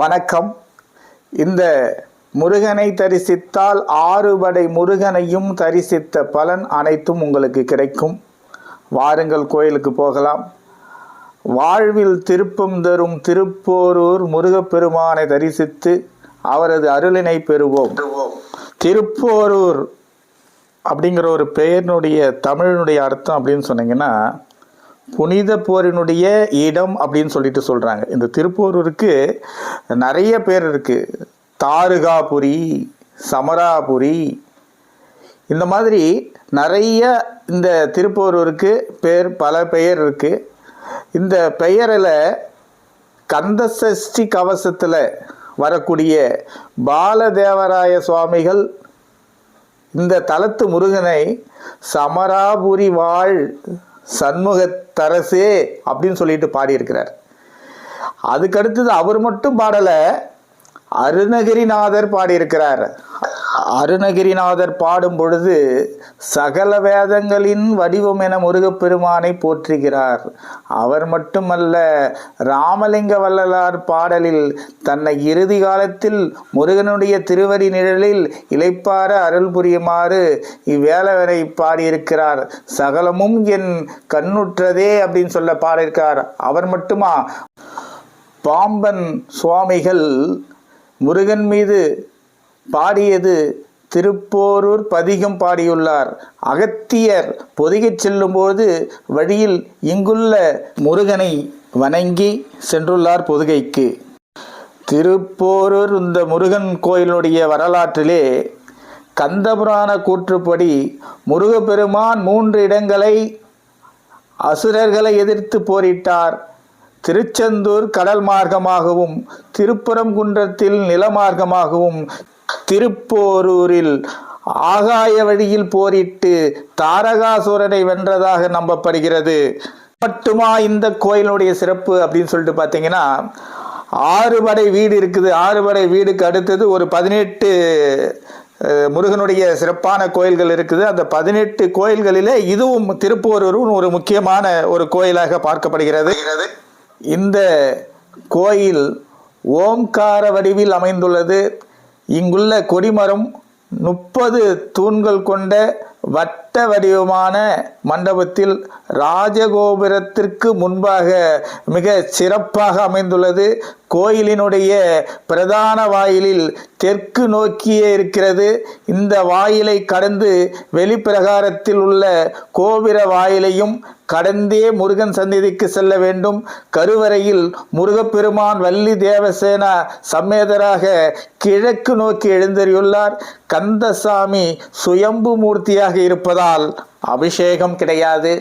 வணக்கம். இந்த முருகனை தரிசித்தால் ஆறுபடை முருகனையும் தரிசித்த பலன் அனைத்தும் உங்களுக்கு கிடைக்கும். வாருங்கள் கோயிலுக்கு போகலாம். வாழ்வில் திருப்பம் தரும் திருப்போரூர் முருகப்பெருமானை தரிசித்து அவரது அருளினை பெறுவோம். திருப்போரூர் அப்படிங்கிற ஒரு பெயரினுடைய தமிழினுடைய அர்த்தம் அப்படின்னு சொன்னீங்கன்னா புனித போரினுடைய இடம் அப்படின்னு சொல்லிட்டு சொல்கிறாங்க இந்த திருப்போரூருக்கு நிறைய பேர் இருக்குது தாருகாபுரி சமராபுரி இந்த மாதிரி நிறைய இந்த திருப்போரூருக்கு பேர் பல பெயர் இருக்குது இந்த பெயரில் கந்தசஷ்டி கவசத்தில் வரக்கூடிய பாலதேவராய சுவாமிகள் இந்த தலத்து முருகனை சமராபுரி வாழ் சண்முகத்தரசே அப்படின்னு சொல்லிட்டு பாடியிருக்கிறார். அதுக்கடுத்தது அவர் மட்டும் பாடலை அருணகிரிநாதர் பாடியிருக்கிறார். அருணகிரிநாதர் பாடும் பொழுது சகல வேதங்களின் வடிவம் என முருகப்பெருமானை போற்றுகிறார். அவர் மட்டுமல்ல ராமலிங்க வள்ளலார் பாடலில் தன்னை இறுதி காலத்தில் முருகனுடைய திருவடி நிழலில் இளைப்பார அருள் புரியுமாறு இவ்வேளவரை பாடியிருக்கிறார். சகலமும் என் கண்ணுற்றதே அப்படின்னு சொல்ல பாடியிருக்கார் அவர் மட்டுமா? பாம்பன் சுவாமிகள் முருகன் மீது பாடியது திருப்போரூர் பதிகம் பாடியுள்ளார். அகத்தியர் பொதிகைச் செல்லும்போது வழியில் இங்குள்ள முருகனை வணங்கி சென்றுள்ளார் பொதுகைக்கு. திருப்போரூர் இந்த முருகன் கோயிலுடைய வரலாற்றிலே கந்தபுராண கூற்றுப்படி முருகப்பெருமான் மூன்று இடங்களை அசுரர்களை எதிர்த்து போரிட்டார். திருச்செந்தூர் கடல் மார்க்கமாகவும் திருப்பரங்குன்றத்தில் நிலமார்க்கமாகவும் திருப்போரூரில் ஆகாய வழியில் போரிட்டு தாரகாசுரனை வென்றதாக நம்பப்படுகிறது. மட்டுமா இந்த கோயிலுடைய சிறப்பு அப்படின்னு சொல்லிட்டு பார்த்தீங்கன்னா ஆறு படை வீடு இருக்குது. ஆறு படை வீடுக்கு அடுத்தது ஒரு பதினெட்டு முருகனுடைய சிறப்பான கோயில்கள் இருக்குது. அந்த பதினெட்டு கோயில்களிலே இதுவும் திருப்போரூரும் ஒரு முக்கியமான ஒரு கோயிலாக பார்க்கப்படுகிறது. இந்த கோயில் ஓம்கார வடிவில் அமைந்துள்ளது. இங்குள்ள கொடிமரம் முப்பது தூண்கள் கொண்ட வட்ட வடிவமான மண்டபத்தில் ராஜகோபுரத்திற்கு முன்பாக மிக சிறப்பாக அமைந்துள்ளது. கோயிலினுடைய பிரதான வாயிலில் தெற்கு நோக்கியே இருக்கிறது. இந்த வாயிலை கடந்து வெளிப்பிரகாரத்தில் உள்ள கோபுர வாயிலையும் கடந்தே முருகன் சந்நிதிக்கு செல்ல வேண்டும். கருவறையில் முருகப்பெருமான் வள்ளி தேவசேனா சம்மேதராக கிழக்கு நோக்கி எழுந்தறியுள்ளார் கந்தசாமி சுயம்பு மூர்த்தியாக இருப்பதால் அபிஷேகம் கிடையாது.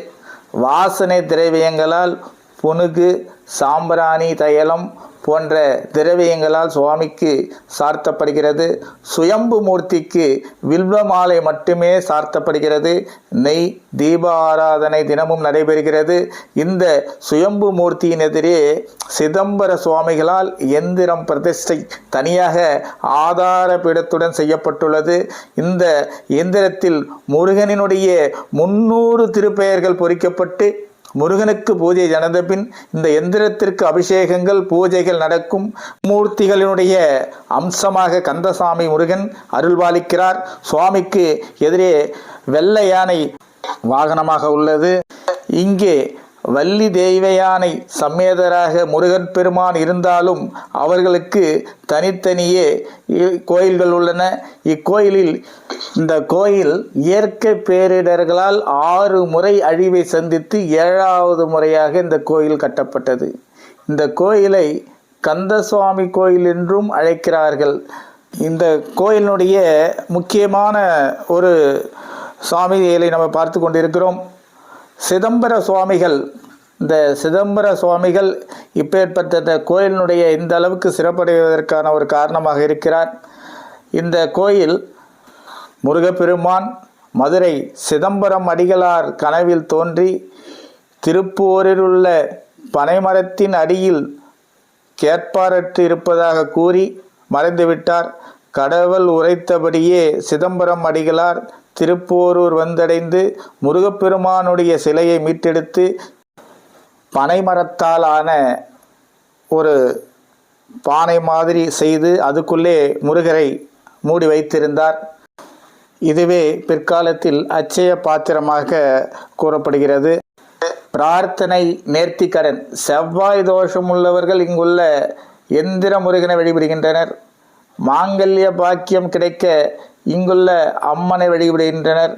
வாசனை திரவியங்களால் புனுகு சாம்பிராணி தைலம் போன்ற திரவியங்களால் சுவாமிக்கு சார்த்தப்படுகிறது. சுயம்பு மூர்த்திக்கு வில்வ மாலை மட்டுமே சார்த்தப்படுகிறது. நெய் தீப ஆராதனை தினமும் நடைபெறுகிறது. இந்த சுயம்பு மூர்த்தியின் எதிரே சிதம்பர சுவாமிகளால் எந்திரம் பிரதிஷ்டை தனியாக ஆதார பீடத்துடன் செய்யப்பட்டுள்ளது. இந்த எந்திரத்தில் முருகனினுடைய முன்னூறு திருப்பெயர்கள் பொறிக்கப்பட்டு முருகனுக்கு பூஜை நடந்த பின் இந்த எந்திரத்திற்கு அபிஷேகங்கள் பூஜைகள் நடக்கும் மூர்த்திகளினுடைய அம்சமாக கந்தசாமி முருகன் அருள்பாலிக்கிறார். சுவாமிக்கு எதிரே வெள்ளை யானை வாகனமாக உள்ளது. இங்கே வள்ளி தெய்வயானை சம்மேதராக முருகன் பெருமான் இருந்தாலும் அவர்களுக்கு தனித்தனியே இ- கோயில்கள் உள்ளன. இக்கோயிலில் இந்த கோயில் இயற்கை பேரிடர்களால் ஆறு முறை அழிவை சந்தித்து ஏழாவது முறையாக இந்த கோயில் கட்டப்பட்டது. இந்த கோயிலை கந்தசுவாமி கோயில் என்றும் அழைக்கிறார்கள். இந்த கோயிலினுடைய முக்கியமான ஒரு சுவாமிகளை நம்ம பார்த்து கொண்டிருக்கிறோம். சிதம்பர சுவாமிகள் இந்த சிதம்பர சுவாமிகள் இப்பேற்பட்ட இந்த கோயிலினுடைய இந்த அளவுக்கு சிறப்படைவதற்கான ஒரு காரணமாக இருக்கிறார். இந்த கோயில் முருகப்பெருமான் மதுரை சிதம்பரம் அடிகளார் கனவில் தோன்றி திருப்பூரில் உள்ள பனைமரத்தின் அடியில் கேட்பாரற்று இருப்பதாக கூறி மறைந்துவிட்டார். கடவுள் உரைத்தபடியே சிதம்பரம் அடிகளார் திருப்போரூர் வந்தடைந்து முருகப்பெருமானுடைய சிலையை மீட்டெடுத்து பனைமரத்தாலான ஒரு பானை மாதிரி செய்து அதுக்குள்ளே முருகரை மூடி வைத்திருந்தார். இதுவே பிற்காலத்தில் அச்சய பாத்திரமாக கூறப்படுகிறது. பிரார்த்தனை நேர்த்திக்கடன். செவ்வாய் தோஷம் உள்ளவர்கள் இங்குள்ள எந்திர முருகனை வழிபடுகின்றனர். மாங்கல்ய பாக்கியம் கிடைக்க இங்குள்ள அம்மனை வழிபடுகின்றனர்.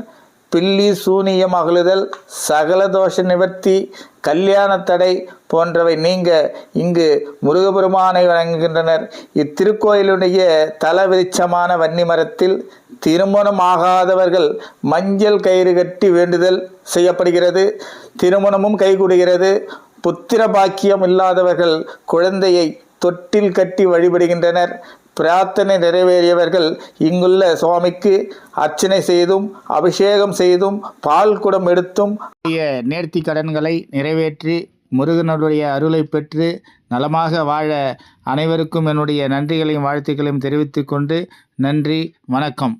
பில்லி சூனியம் அகலுதல் சகல தோஷ நிவர்த்தி கல்யாண தடை போன்றவை நீங்க இங்கு முருகபெருமானை வணங்குகின்றனர். இத்திருக்கோயிலுடைய தலவிருட்சமான வன்னி மரத்தில் திருமணம் ஆகாதவர்கள் மஞ்சள் கயிறு கட்டி வேண்டுதல் செய்யப்படுகிறது. திருமணமும் கைகூடுகிறது. புத்திர பாக்கியம் இல்லாதவர்கள் குழந்தையை தொட்டில் கட்டி வழிபடுகின்றனர். பிரார்த்தனை நிறைவேறியவர்கள் இங்குள்ள சுவாமிக்கு அர்ச்சனை செய்தும் அபிஷேகம் செய்தும் பால் குடம் எடுத்தும் நேர்த்தி கடன்களை நிறைவேற்றி முருகனுடைய அருளை பெற்று நலமாக வாழ அனைவருக்கும் என்னுடைய நன்றிகளையும் வாழ்த்துக்களையும் தெரிவித்துக்கொண்டு நன்றி வணக்கம்.